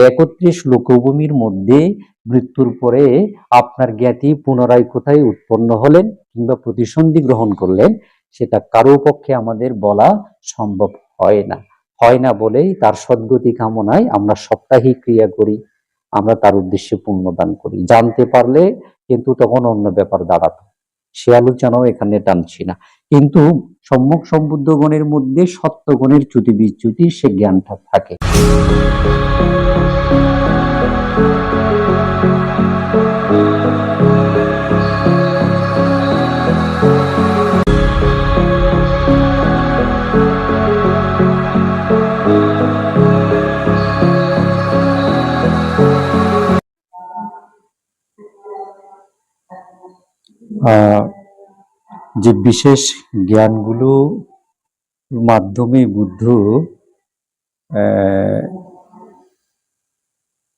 একত্রিশ লোকভূমির মধ্যে মৃত্যুর পরে আপনার জ্ঞাতি পুনরায় কোথায় উৎপন্ন হলেন কিংবা প্রতিসন্ধি গ্রহণ করলেন, সেটা কারও পক্ষে আমাদের বলা সম্ভব হয় না। হয় না বলেই তার সদ্গতি কামনায় আমরা সপ্তাহিক ক্রিয়া করি, আমরা তার উদ্দেশ্যে পুণ্যদান করি। জানতে পারলে কিন্তু তখন অন্য ব্যাপার দাঁড়াতো। সে আলোচনাও এখানে টানছি না। কিন্তু সম্মুখ সম্বুদ্ধগণের মধ্যে সত্যগণের চ্যুতি বিচ্যুতি সে জ্ঞানটা থাকে। যে বিশেষ জ্ঞানগুলো মাধ্যমে বুদ্ধ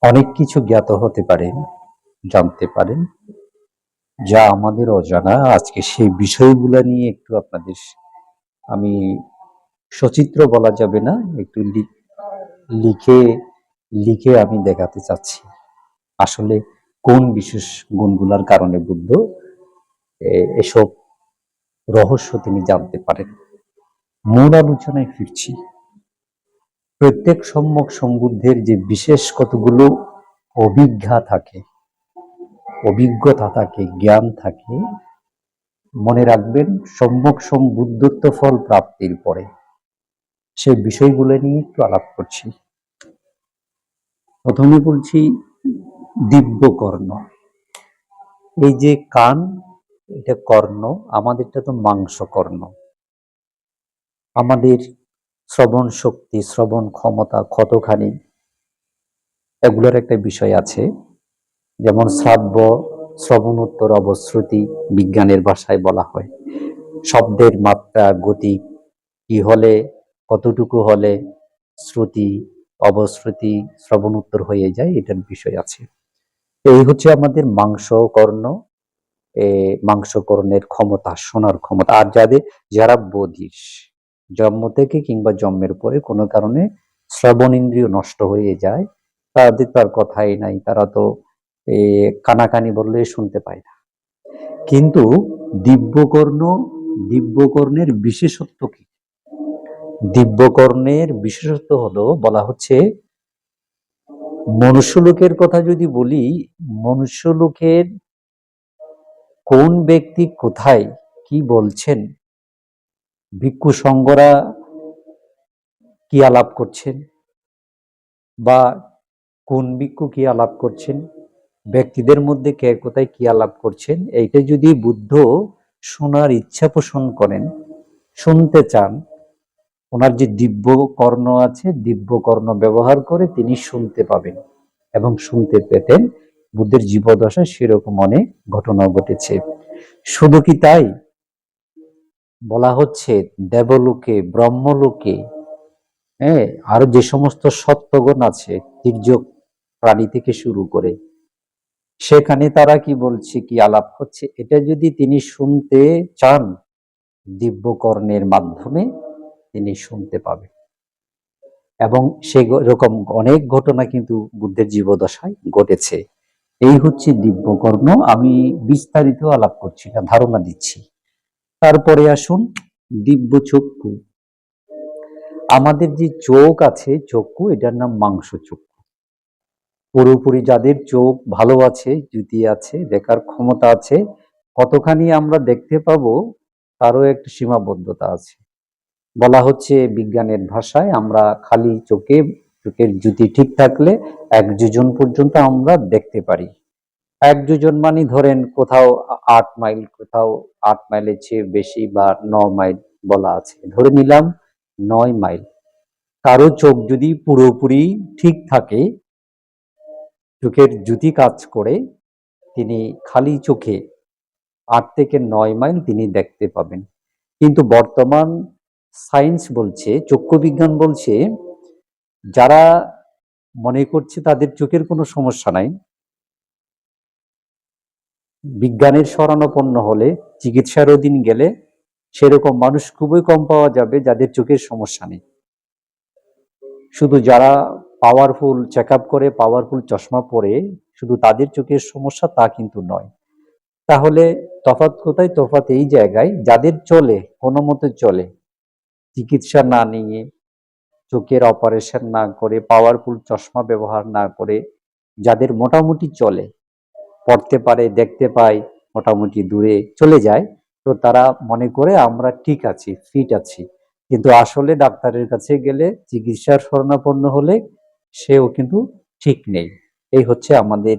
অনেক কিছু জ্ঞাত হতে পারেন, জানতে পারেন। যা আমাদের অজানা। আজকে সেই বিষয়গুলো নিয়ে একটু আপনাদের আমি সচিত্র বলা যাবে না, একটু লিখে লিখে আমি দেখাতে চাচ্ছি। আসলে কোন বিশেষ গুণগুলার কারণে বুদ্ধ এসব রহস্য তিনি জানতে পারেন? মূল আলোচনায় ফিরছি। প্রত্যেক সম্যক সম্বুদ্ধের যে বিশেষ কতগুলো অভিজ্ঞা থাকে, অভিজ্ঞতা থাকে, জ্ঞান থাকে, মনে রাখবেন সম্যক সম্বুদ্ধত্ব ফল প্রাপ্তির পরে। সেই বিষয়গুলো নিয়ে একটু আলাপ করছি। প্রথমে বলছি দিব্যকর্ণ। এই যে কান, এটা কর্ণ, আমাদেরটা তো মাংস কর্ণ আমাদের শ্রবণ শক্তি, শ্রবণ ক্ষমতা কতখানি? এগুলোর একটা বিষয় আছে। যেমন শ্রাব্য, শ্রবণোত্তর অবশ্রুতি বিজ্ঞানের ভাষায় বলা হয়। শব্দের মাত্রা, গতি কি হলে, কতটুকু হলে শ্রুতি, অবশ্রুতি, শ্রবণোত্তর হয়ে যায়, এটার বিষয় আছে। এই হচ্ছে আমাদের মাংস কর্ণ এ, মাংসকরণের ক্ষমতা শোনার ক্ষমতা। আর যাদের, যারা বধির। জন্ম থেকে কিংবা জন্মের পরে কোনো কারণে শ্রবণ ইন্দ্রিয় নষ্ট হয়ে যায়, তাদের তার কথাই নাই, তারা তো কানাকানি বললে শুনতে পায় না। কিন্তু দিব্যকর্ণ, দিব্যকর্ণের বিশেষত্ব কি? দিব্যকর্ণের বিশেষত্ব হলো, বলা হচ্ছে, মনুষ্যলোকের কথা যদি বলি, মনুষ্যলোকের কোন ব্যক্তি কোথায় কি বলছেন ভিক্ষু সঙ্গরা কি আলাপ করছেন? বা কোন ভিক্ষু কি আলাপ করছেন? ব্যক্তিদের মধ্যে কে কোথায় কি আলাপ করছেন? এইটা যদি বুদ্ধ শোনার ইচ্ছা পোষণ করেন, শুনতে চান, ওনার যে দিব্য কর্ণ আছে, দিব্য কর্ণ ব্যবহার করে তিনি শুনতে পাবেন এবং শুনতে পেতেন। বুদ্ধের জীবদশায় সেরকম অনেক ঘটনা ঘটেছে। শুধু কি তাই? বলা হচ্ছে দেবলোকে, ব্রহ্মলোকে হ্যাঁ আরও যে সমস্ত সত্যগুণ আছে, তির্যক প্রাণী থেকে শুরু করে। সেখানে তারা কি বলছে, কি আলাপ হচ্ছে এটা যদি তিনি শুনতে চান, দিব্যকর্ণের মাধ্যমে তিনি শুনতে পাবেন। এবং সেরকম অনেক ঘটনা কিন্তু বুদ্ধের জীবদশায় ঘটেছে। এই হচ্ছে দিব্যকর্ণ। আমি বিস্তারিত আলাপ করছি না, ধারণা দিচ্ছি। তারপরে আসুন, দিব্য চক্ষু। আমাদের যে চোখ আছে, চক্ষু, এটার নাম মাংস চক্ষু। পুরোপুরি যাদের চোখ ভালো আছে, জুতি আছে, দেখার ক্ষমতা আছে, কতখানি আমরা দেখতে পাবো, তারও একটা সীমাবদ্ধতা আছে। বলা হচ্ছে বিজ্ঞানের ভাষায়, আমরা খালি চোখে, চোখের জুতি ঠিক থাকলে এক যোজন পর্যন্ত আমরা দেখতে পারি। এক দুজন মানে ধরেন কোথাও আট মাইল, কোথাও আট মাইলের চেয়ে বেশি বা ন মাইল বলা আছে। ধরে নিলাম নয় মাইল। কারও চোখ যদি পুরোপুরি ঠিক থাকে, চোখের জুতি কাজ করে, তিনি খালি চোখে আট থেকে নয় মাইল তিনি দেখতে পাবেন। কিন্তু বর্তমান সায়েন্স বলছে, চক্ষু বিজ্ঞান বলছে, যারা মনে করছে তাদের চোখের কোনো সমস্যা নাই বিজ্ঞানের শরণাপন্ন হলে চিকিৎসার অধীন গেলে সেরকম মানুষ খুবই কম পাওয়া যাবে যাদের চোখের সমস্যা নেই। শুধু যারা পাওয়ারফুল চেক করে পাওয়ারফুল চশমা পরে শুধু তাদের চোখের সমস্যা তা কিন্তু নয়। তাহলে তফাৎ কোথায়? তফাৎ এই জায়গায় যাদের চলে, কোনো মতে চলে, চিকিৎসা না নিয়ে, চোখের অপারেশন না করে পাওয়ারফুল চশমা ব্যবহার না করে, যাদের মোটামুটি চলে পড়তে পারে, দেখতে পায়, মোটামুটি দূরে চলে যায়। তো তারা মনে করে আমরা ঠিক আছি ফিট আছি। কিন্তু আসলে ডাক্তারের কাছে গেলে চিকিৎসার শরণাপন্ন হলে সেও কিন্তু ঠিক নেই। এই হচ্ছে আমাদের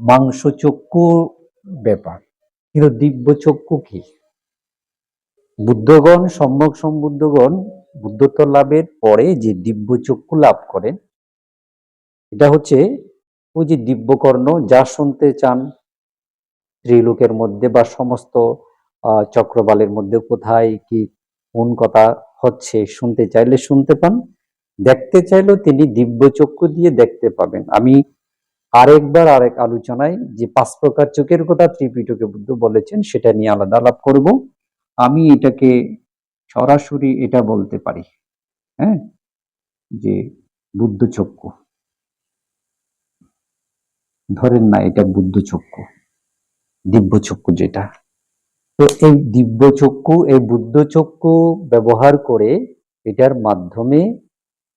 মাংসচক্ষু ব্যাপার। কিন্তু দিব্য চক্ষু কি? বুদ্ধগণ, সম্যক সম্বুদ্ধগণ বুদ্ধত্ব লাভের পরে যে দিব্য চক্ষু লাভ করেন, এটা হচ্ছে ওই যে দিব্যকর্ণ যা শুনতে চান, ত্রিলোকের মধ্যে বা সমস্ত চক্রবালের মধ্যে কোথায় কি, কোন কথা হচ্ছে শুনতে চাইলে শুনতে পান, দেখতে চাইলেও তিনি দিব্য চক্ষু দিয়ে দেখতে পাবেন। আমি আরেকবার আরেক আলোচনায় যে পাঁচ প্রকার চোখের কথা ত্রিপিটকে বুদ্ধ বলেছেন, সেটা নিয়ে আলাদা আলাপ করব। আমি এটাকে সরাসরি এটা বলতে পারি হ্যাঁ? যে বুদ্ধ চক্ষু। ধরেন না, এটা বুদ্ধ চক্ষু, দিব্য চক্ষু যেটা। তো এই দিব্য চক্ষু, এই বুদ্ধ চক্ষু ব্যবহার করে এটার মাধ্যমে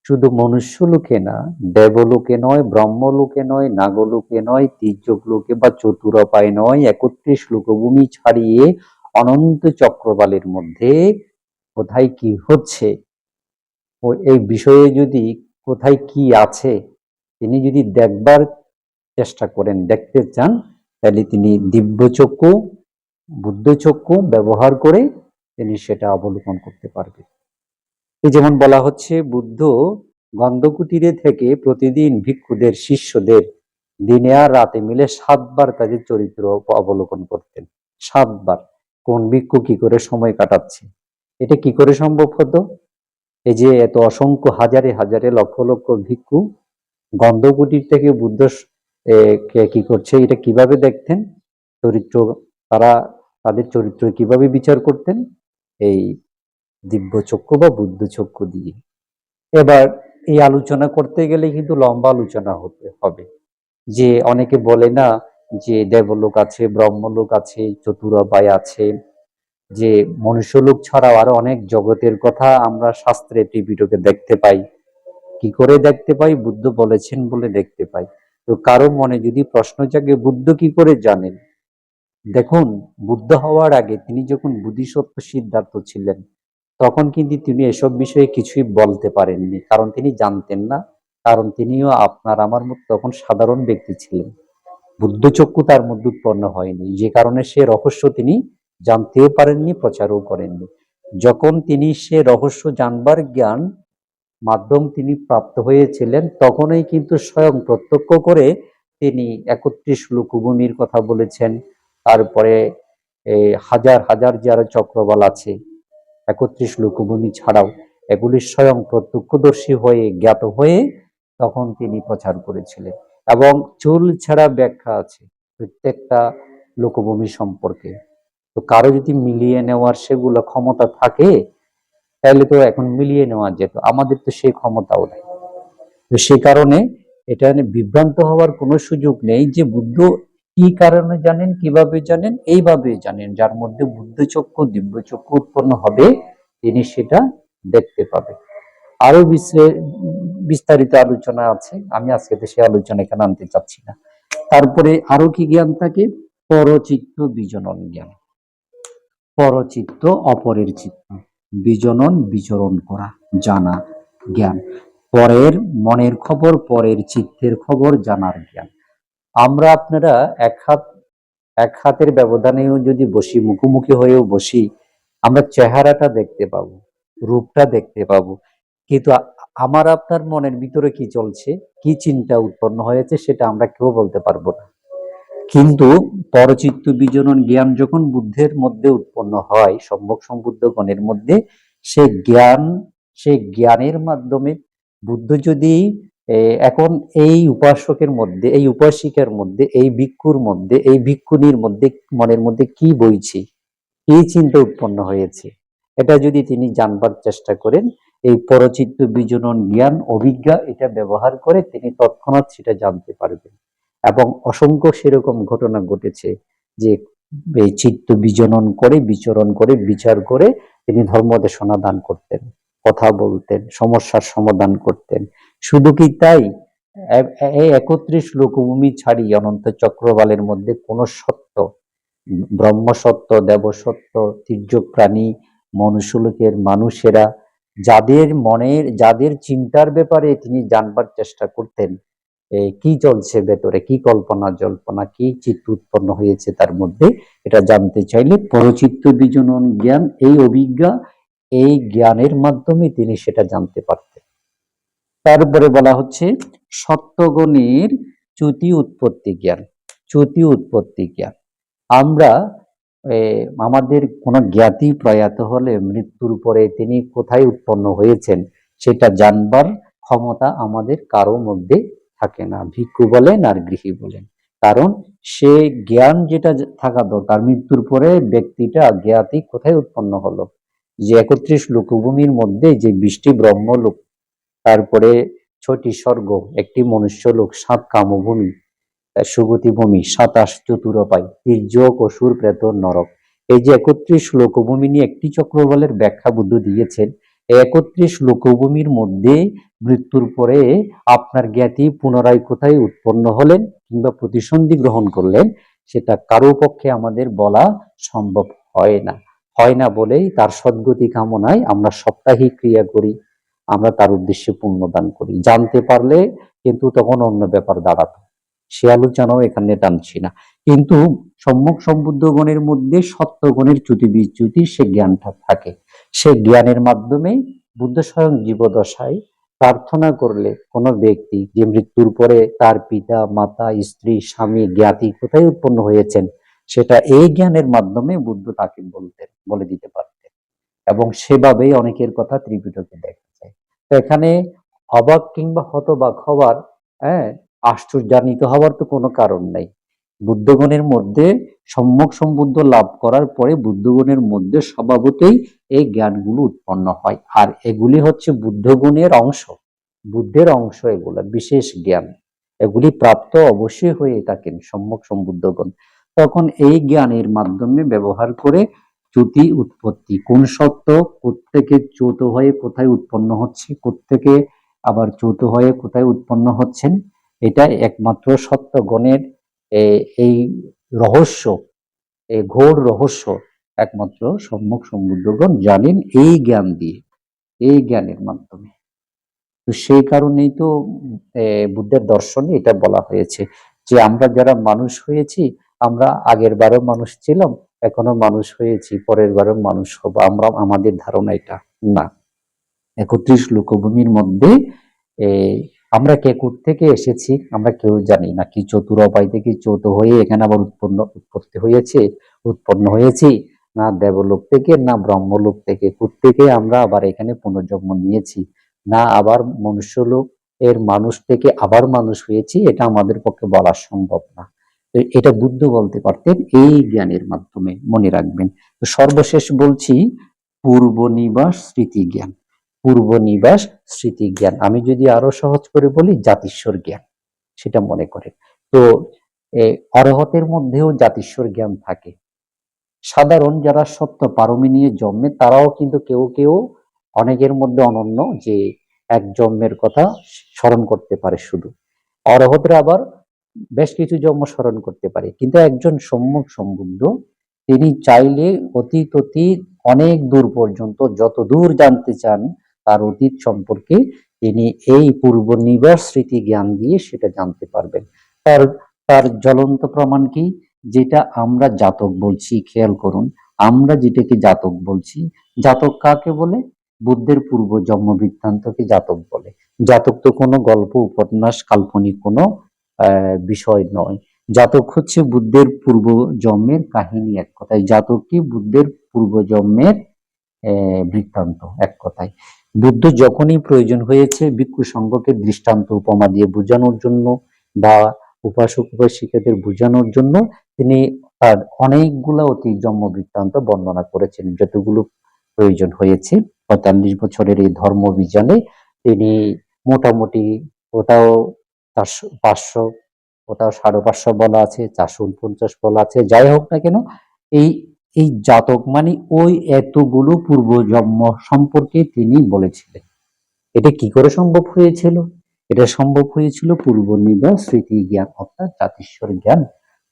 শুধু মনুষ্য লোকে না দেবলোকে নয় ব্রহ্মলোকে নয় নাগলোকে নয় তির্যক লোকে বা চতুরপায় নয়, একত্রিশ লোকভূমি ছাড়িয়ে অনন্ত চক্রবালের মধ্যে কোথায় কি হচ্ছে? ও এই বিষয়ে যদি কোথায় কি আছে, তিনি যদি দেখবার চেষ্টা করেন, দেখতে চান, তাহলে তিনি দিব্য চক্ষু, বুদ্ধ চক্ষু ব্যবহার করে তিনি সেটা অবলোকন করতে পারবেন এই যেমন বলা হচ্ছে, বুদ্ধ গন্ধকুটিরে থেকে প্রতিদিন ভিক্ষুদের, শিষ্যদের দিনে আর রাতে মিলে সাতবার তাদের চরিত্র অবলোকন করতেন। সাতবার। কোন ভিক্ষু কি করে সময় কাটাচ্ছে? এটা কি করে সম্ভব হতো? এই যে এত অসংখ্য হাজারে হাজারে লক্ষ লক্ষ ভিক্ষু গন্ধকুটির থেকে বুদ্ধ কে কি করছে, এটা কীভাবে দেখতেন? চরিত্র, তারা তাদের চরিত্র কীভাবে বিচার করতেন? এই দিব্য চক্ষু বা বুদ্ধ চক্ষু দিয়ে। এবার এই আলোচনা করতে গেলে কিন্তু লম্বা আলোচনা হতে হবে। যে অনেকে বলে না যে দেবলোক আছে, ব্রহ্মলোক আছে চতুরাপায় আছে, যে মনুষ্যলোক ছাড়াও আরও অনেক জগতের কথা আমরা শাস্ত্রে ত্রিপিটকে দেখতে পাই। কি করে দেখতে পাই? বুদ্ধ বলেছেন বলে দেখতে পাই। তো কারও মনে যদি প্রশ্ন জাগে, বুদ্ধ কি করে জানেন? দেখুন, বুদ্ধ হওয়ার আগে তিনি যখন বুদ্ধিসত্ত্ব সিদ্ধার্থ ছিলেন, তখন কিন্তু তিনি এসব বিষয়ে কিছুই বলতে পারেননি। কারণ তিনি জানতেন না। কারণ তিনিও আপনার আমার মতো তখন সাধারণ ব্যক্তি ছিলেন। বুদ্ধচক্ষু তার মধ্যে উৎপন্ন হয়নি। যে কারণে সে রহস্য তিনি জানতেও পারেননি, প্রচারও করেননি। যখন তিনি সে রহস্য জানবার জ্ঞান মাধ্যম তিনি প্রাপ্ত হয়েছিলেন, তখনই কিন্তু স্বয়ং প্রত্যক্ষ করে তিনি একত্রিশ লোকভূমির কথা বলেছেন। তারপরে হাজার হাজার যে আরও চক্রবাল আছে, একত্রিশ লোকভূমি ছাড়াও, এগুলি স্বয়ং প্রত্যক্ষদর্শী হয়ে, জ্ঞাত হয়ে তখন তিনি প্রচার করেছিলেন এবং চুল ছাড়া ব্যাখ্যা আছে প্রত্যেকটা লোকভূমি সম্পর্কে। তো কারও যদি মিলিয়ে নেওয়ার সেগুলো ক্ষমতা থাকে তাহলে তো এখন মিলিয়ে নেওয়া যেত। আমাদের তো সেই ক্ষমতাও নেই। তো সেই কারণে এটা বিভ্রান্ত হওয়ার কোনো সুযোগ নেই যে বুদ্ধ কি কারণে জানেন, কীভাবে জানেন, এইভাবে জানেন। যার মধ্যে বুদ্ধ চক্ষু, দিব্য চক্ষু উৎপন্ন হবে, তিনি সেটা দেখতে পাবে। আরও বিস্তার- বিস্তারিত আলোচনা আছে। আমি আজকে তো সে আলোচনা এখানে আনতে চাচ্ছি না। তারপরে আরও কি জ্ঞান থাকে? পরচিত্ত বিজনন জ্ঞান। পরচিত্ত, অপরের চিত্ত। বিজনন বিচরণ করা, জানা জ্ঞান। পরের মনের খবর, পরের চিত্তের খবর, জানার জ্ঞান। আমরা আপনারা এক হাত, এক হাতের ব্যবধানেও যদি বসি, মুখোমুখি হয়েও বসি, আমরা চেহারাটা দেখতে পাবো, রূপটা দেখতে পাবো। কিন্তু আমার আপনার মনের ভিতরে কি চলছে, কি চিন্তা উৎপন্ন হয়েছে, সেটা আমরা কেউ বলতে পারব না। কিন্তু পরচিত্ত বিজনন জ্ঞান যখন বুদ্ধের মধ্যে উৎপন্ন হয়, সম্ভব সম্বুদ্ধ গণের মধ্যে, সে জ্ঞান, সে জ্ঞানের মাধ্যমে বুদ্ধ যদি এখন এই উপাসকের মধ্যে, এই উপাসিকার মধ্যে, এই ভিক্ষুর মধ্যে, এই ভিক্ষুনির মধ্যে, মনের মধ্যে কি বইছে? কি চিন্তা উৎপন্ন হয়েছে। এটা যদি তিনি জানবার চেষ্টা করেন, এই পরচিত্ত বিজনন জ্ঞান অভিজ্ঞা এটা ব্যবহার করে তিনি তৎক্ষণাৎ সেটা জানতে পারবেন। এবং অসংখ্য সেরকম ঘটনা ঘটেছে যে এই চিত্ত বিজনন করে, বিচরণ করে, বিচার করে তিনি ধর্মদের সমাধান করতেন, কথা বলতেন, সমস্যার সমাধান করতেন। শুধু কি তাই? একত্রিশ লোকভূমি ছাড়ি অনন্ত চক্রবালের মধ্যে কোন সত্য, ব্রহ্ম সত্য, দেব সত্য, তীর্য প্রাণী, মনুষ্যলোকের মানুষেরা, যাদের মনের, যাদের চিন্তার ব্যাপারে তিনি জানবার চেষ্টা করতেন কি চলছে ভেতরে? কি কল্পনা জল্পনা? কি চিত্ত উৎপন্ন হয়েছে তার মধ্যে? এটা জানতে চাইলে পরচিত্ত বিজনন জ্ঞান, এই অভিজ্ঞা, এই জ্ঞানের মাধ্যমে তিনি সেটা জানতে পারতেন। তারপরে বলা হচ্ছে সত্যগণের চ্যুতি উৎপত্তি জ্ঞান, চ্যুতি উৎপত্তি জ্ঞান। আমরা আমাদের কোনো জ্ঞাতি প্রয়াত হলে মৃত্যুর পরে তিনি কোথায় উৎপন্ন হয়েছেন সেটা জানবার ক্ষমতা আমাদের কারও মধ্যে থাকে না ভিক্ষু বলেন আর গৃহী বলেন। কারণ সে জ্ঞান যেটা থাকা দরকার মৃত্যুর পরে ব্যক্তিটা জ্ঞাতি কোথায় উৎপন্ন হলো? যে একত্রিশ লোকভূমির মধ্যে যে বৃষ্টি ব্রহ্মলোক তারপরে ছটি স্বর্গ একটি মনুষ্য লোক সাত কামভূমি আহ, সুগতি ভূমি সাতাশ চতুরপাই তির্যক অসুর প্রেত নরক। এই যে একত্রিশ লোকভূমি নিয়ে একটি চক্রবলের ব্যাখ্যা বুদ্ধ দিয়েছেন একত্রিশ লোকভূমির মধ্যে মৃত্যুর পরে আপনার জ্ঞাতি পুনরায় কোথায় উৎপন্ন হলেন কিংবা প্রতিসন্ধি গ্রহণ করলেন, সেটা কারও পক্ষে আমাদের বলা সম্ভব হয় না। হয় না বলেই তার সদ্গতি কামনায় আমরা সপ্তাহিক ক্রিয়া করি, আমরা তার উদ্দেশ্যে পুণ্যদান করি। জানতে পারলে কিন্তু তখন অন্য ব্যাপার দাঁড়াতো। সে আলোচনাও এখানে টানছি না। কিন্তু সম্মুখ সম্বুদ্ধগণের মধ্যে সত্যগণের চ্যুতি বিচ্যুতি সে জ্ঞানটা থাকে। সে জ্ঞানের মাধ্যমে বুদ্ধ স্বয়ং জীবদশায় প্রার্থনা করলে কোনো ব্যক্তি যে মৃত্যুর পরে তার পিতা, মাতা, স্ত্রী, স্বামী, জ্ঞাতি কোথায় উৎপন্ন হয়েছেন, সেটা এই জ্ঞানের মাধ্যমে বুদ্ধ তাকে বলতেন, বলে দিতে পারতেন। এবং সেভাবেই অনেকের কথা ত্রিপিটকে দেখা যায়। তো এখানে অবাক কিংবা হতবাক হওয়ার হ্যাঁ আশ্চর্যান্বিত হওয়ার তো কোনো কারণ নাই। বুদ্ধগণের মধ্যে সম্যক সম্বুদ্ধ লাভ করার পরে বুদ্ধগণের মধ্যে স্বভাবতেই এই জ্ঞানগুলো উৎপন্ন হয়। আর এগুলি হচ্ছে বুদ্ধগণের অংশ। বুদ্ধের অংশ এগুলো, বিশেষ জ্ঞান। এগুলি প্রাপ্ত অবশ্যই হয়ে থাকেন সম্যক সম্বুদ্ধগণ। তখন এই জ্ঞানের মাধ্যমে ব্যবহার করে চ্যুতি উৎপত্তি। কোন সত্য, কোত্থেকে চ্যুত হয়ে কোথায় উৎপন্ন হচ্ছে, কোত্থেকে আবার চ্যুত হয়ে কোথায় উৎপন্ন হচ্ছেন এটা একমাত্র সত্যগণের এই রহস্য এই ঘোর রহস্য একমাত্র সম্মুখ সম্বুদ্ধগণ জানেন এই জ্ঞান দিয়ে, এই জ্ঞানের মাধ্যমে। তো সেই কারণেই তো বুদ্ধের দর্শনে এটা বলা হয়েছে যে আমরা যারা মানুষ হয়েছি, আমরা আগের বারও মানুষ ছিলাম, এখনও মানুষ হয়েছি, পরের বারও মানুষ হব। আমরা, আমাদের ধারণা এটা না। একত্রিশ লোকভূমির মধ্যে আমরা কে থেকে এসেছি, আমরা কেউ জানি না। কি চতুর উপায় থেকে চৌত হয়ে এখানে আবার উৎপন্ন, উৎপত্তি হয়েছে, উৎপন্ন হয়েছি? না দেবলোক থেকে, না ব্রহ্মলোক থেকে থেকে আমরা আবার এখানে পুনর্জন্ম নিয়েছি? না আবার মনুষ্যলোক এর মানুষ থেকে আবার মানুষ হয়েছি? এটা আমাদের পক্ষে বলা সম্ভব না। এটা বুদ্ধ বলতে পারতেন, এই জ্ঞানের মাধ্যমে মনে রাখবেন। তো সর্বশেষ বলছি পূর্ব নিবাস স্মৃতি জ্ঞান পূর্ব নিবাস স্মৃতি জ্ঞান আমি যদি আরও সহজ করে বলি, জাতিস্বর জ্ঞান, সেটা মনে করেন তো অরহতের মধ্যেও জাতিস্বর জ্ঞান থাকে। সাধারণ যারা সত্য পারমি নিয়ে জন্মে, তারাও কিন্তু কেউ কেউ অনেকের মধ্যে অনন্য যে এক জন্মের কথা স্মরণ করতে পারে শুধু। অরহতরা আবার বেশ কিছু জন্ম স্মরণ করতে পারে, কিন্তু একজন সম্মুখ সম্বুদ্ধ তিনি চাইলে অতীত অতীত অনেক দূর পর্যন্ত যত দূর জানতে চান তার অতীত সম্পর্কে তিনি এই পূর্ব নিবাস স্মৃতি জ্ঞান দিয়ে সেটা জানতে পারবেন। তার তার জ্বলন্ত প্রমাণ কি? যেটা আমরা জাতক বলছি, খেয়াল করুন। আমরা যেটাকে জাতক বলছি, জাতক কাকে বলে? বুদ্ধের পূর্ব জন্ম বৃত্তান্তকে জাতক বলে। জাতক তো কোনো গল্প, উপন্যাস, কাল্পনিক কোনো বিষয় নয়। জাতক হচ্ছে বুদ্ধের পূর্ব জন্মের কাহিনী এক কথায়। জাতক কি? বুদ্ধের পূর্ব জন্মের বৃত্তান্ত এক কথায়। বুদ্ধ যখনই প্রয়োজন হয়েছে, ভিক্ষু সংঘকে দৃষ্টান্ত উপমা দিয়ে বোঝানোর জন্য বা উপাসক উপাসিকাদের বোঝানোর জন্য তিনি তার অনেকগুলা অতি জন্ম বৃত্তান্ত বর্ণনা করেছেন। যতগুলো প্রয়োজন হয়েছে, পঁয়তাল্লিশ বছরের এই ধর্ম অভিযানে তিনি মোটামুটি ওটাও চারশো, পাঁচশো, ওটাও সাড়ে পাঁচশো বলা আছে, চারশো উনপঞ্চাশ বলা আছে। যাই হোক না কেন, এই এই জাতক মানে ওই এতগুলো পূর্বজন্ম সম্পর্কে তিনি বলেছিলেন। এটা কি করে সম্ভব হয়েছিল? এটা সম্ভব হয়েছিল পূর্ব নিবাস স্মৃতি জ্ঞান, অর্থাৎ জাতিস্বর জ্ঞান।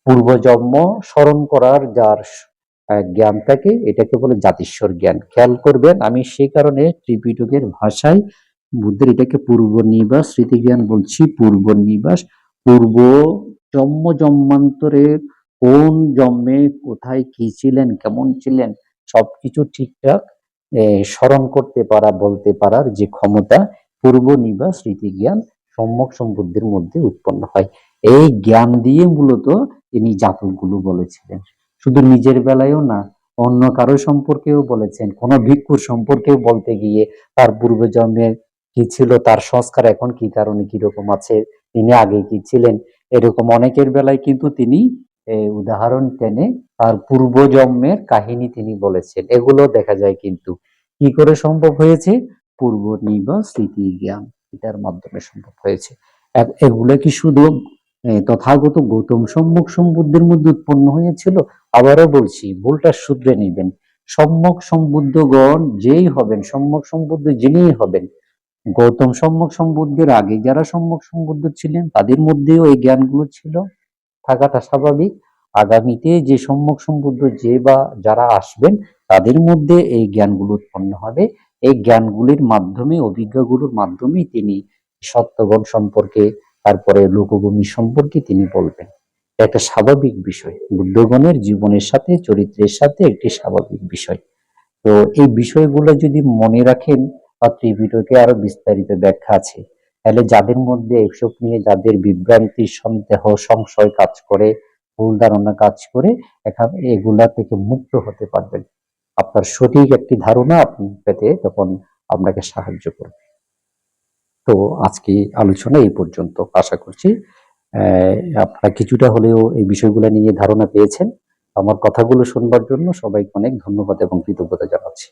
পূর্বজন্ম স্মরণ করার যার জ্ঞান থাকে, এটাকে বলে জাতিস্বর জ্ঞান। খেয়াল করবেন, আমি সেই কারণে ত্রিপিটকের ভাষায় বুদ্ধের এটাকে পূর্ব নিবাস স্মৃতি জ্ঞান বলছি। পূর্ব নিবাস, পূর্ব জন্ম জন্মান্তরে কোন জন্মে, কোথায়, কি ছিলেন, কেমন ছিলেন, সবকিছু ঠিকঠাক স্মরণ করতে পারা, বলতে পারার যে ক্ষমতা পূর্ব নিবাস স্মৃতি জ্ঞান সম্যক সম্বুদ্ধের মধ্যে উৎপন্ন হয়। এই জ্ঞান দিয়ে মূলত তিনি জাতকগুলো বলেছিলেন। শুধু নিজের বেলায়ও না, অন্য কারও সম্পর্কেও বলেছেন। কোন ভিক্ষুর সম্পর্কেও বলতে গিয়ে তার পূর্বজন্মে কি ছিল, তার সংস্কার এখন কি কারণে কি রকম আছে, তিনি আগে কি ছিলেন, এরকম অনেকের বেলায় কিন্তু তিনি উদাহরণ টেনে তার পূর্বজন্মের কাহিনী তিনি বলেছেন। এগুলো দেখা যায় কিন্তু কি করে সম্ভব হয়েছে? পূর্ব নিবাস স্মৃতি জ্ঞান এটার মাধ্যমে সম্ভব হয়েছে। এগুলো কি শুধু তথাগত গৌতম সম্মুখ সম্বুদ্ধের মধ্যে উৎপন্ন হয়েছিল? আবারও বলছি, ভুলটা শুধরে নেবেন। সম্যক সম্বুদ্ধগণ যেই হবেন সম্যক সম্বুদ্ধ যিনিই হবেন, গৌতম সম্যক সম্বুদ্ধের আগে যারা সম্যক সম্বুদ্ধ ছিলেন, তাদের মধ্যেও এই জ্ঞানগুলো ছিল। থাকাটা স্বাভাবিক। আগামীতে যে সম্যক সম্বুদ্ধ যে বা যারা আসবেন, তাদের মধ্যে এই জ্ঞানগুলো উৎপন্ন হবে। এই জ্ঞানগুলির মাধ্যমে, অভিজ্ঞগুলোর মাধ্যমেই তিনি সত্যগণ সম্পর্কে, তারপরে লোকভূমি সম্পর্কে তিনি বলবেন। একটা স্বাভাবিক বিষয়। বুদ্ধগণের জীবনের সাথে, চরিত্রের সাথে একটি স্বাভাবিক বিষয়। তো এই বিষয়গুলো যদি মনে রাখেন, বা ত্রিপিটকে আরও বিস্তারিত ব্যাখ্যা আছে তাহলে যাদের মধ্যে এসব নিয়ে যাদের বিভ্রান্তি, সন্দেহ, সংশয় কাজ করে, ভুল ধারণা কাজ করে, এখানে এগুলা থেকে মুক্ত হতে পারবেন। আপনার সঠিক একটি ধারণা আপনি পেতে তখন আপনাকে সাহায্য করবে। তো আজকে আলোচনা এই পর্যন্ত। আশা করছি আপনারা কিছুটা হলেও এই বিষয়গুলো নিয়ে ধারণা পেয়েছেন। আমার কথাগুলো শুনবার জন্য সবাইকে অনেক ধন্যবাদ এবং কৃতজ্ঞতা জানাচ্ছি।